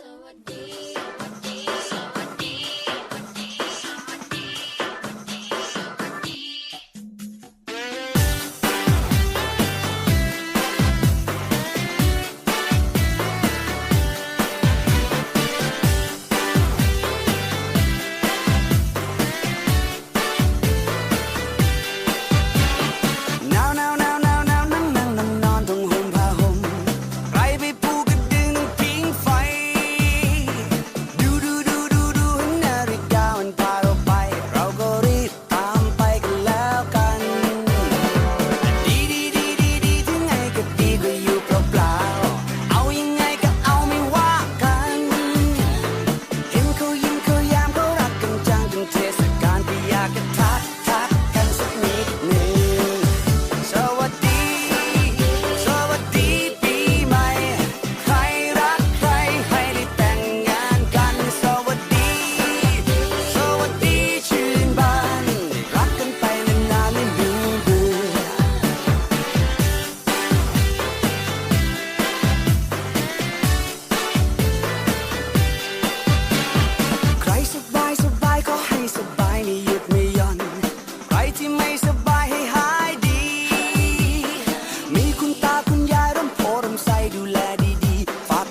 สวั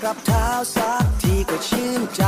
กับเท้าสักทีก็ชื่นใจ